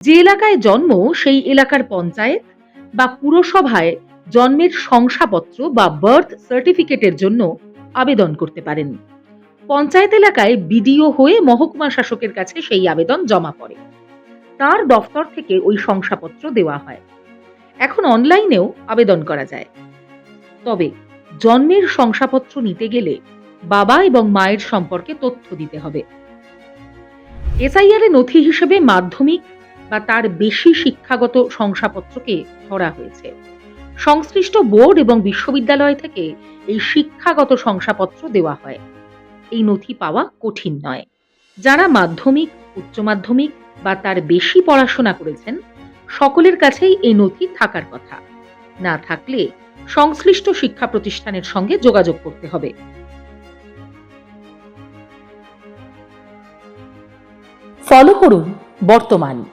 যে এলাকায় জন্ম, সেই এলাকার পঞ্চায়েত বা পুরসভায় জন্মের শংসাপত্র বা বার্থ সার্টিফিকেটের জন্য আবেদন করতে পারেন। পঞ্চায়েত এলাকায় বিডিও হয়ে মহকুমা শাসকের কাছে সেই আবেদন জমা পড়ে। তার দফতর থেকে ওই শংসাপত্র দেওয়া হয়। এখন অনলাইনেও আবেদন করা যায়। তবে জন্মের শংসাপত্র নিতে গেলে বাবা এবং মায়ের সম্পর্কে তথ্য দিতে হবে। এসআইআর এর নথি হিসেবে মাধ্যমিক বা তার বেশি শিক্ষাগত শংসাপত্রকে ধরা হয়েছে। সংশ্লিষ্ট বোর্ড এবং বিশ্ববিদ্যালয় থেকে এই শিক্ষাগত শংসাপত্র দেওয়া হয়। এই নথি পাওয়া কঠিন নয়। যারা মাধ্যমিক, উচ্চ মাধ্যমিক বা তার বেশি পড়াশোনা করেছেন, সকলের কাছেই এই নথি থাকার কথা। না থাকলে সংশ্লিষ্ট শিক্ষা প্রতিষ্ঠানের সঙ্গে যোগাযোগ করতে হবে। ফলো করুন বর্তমান।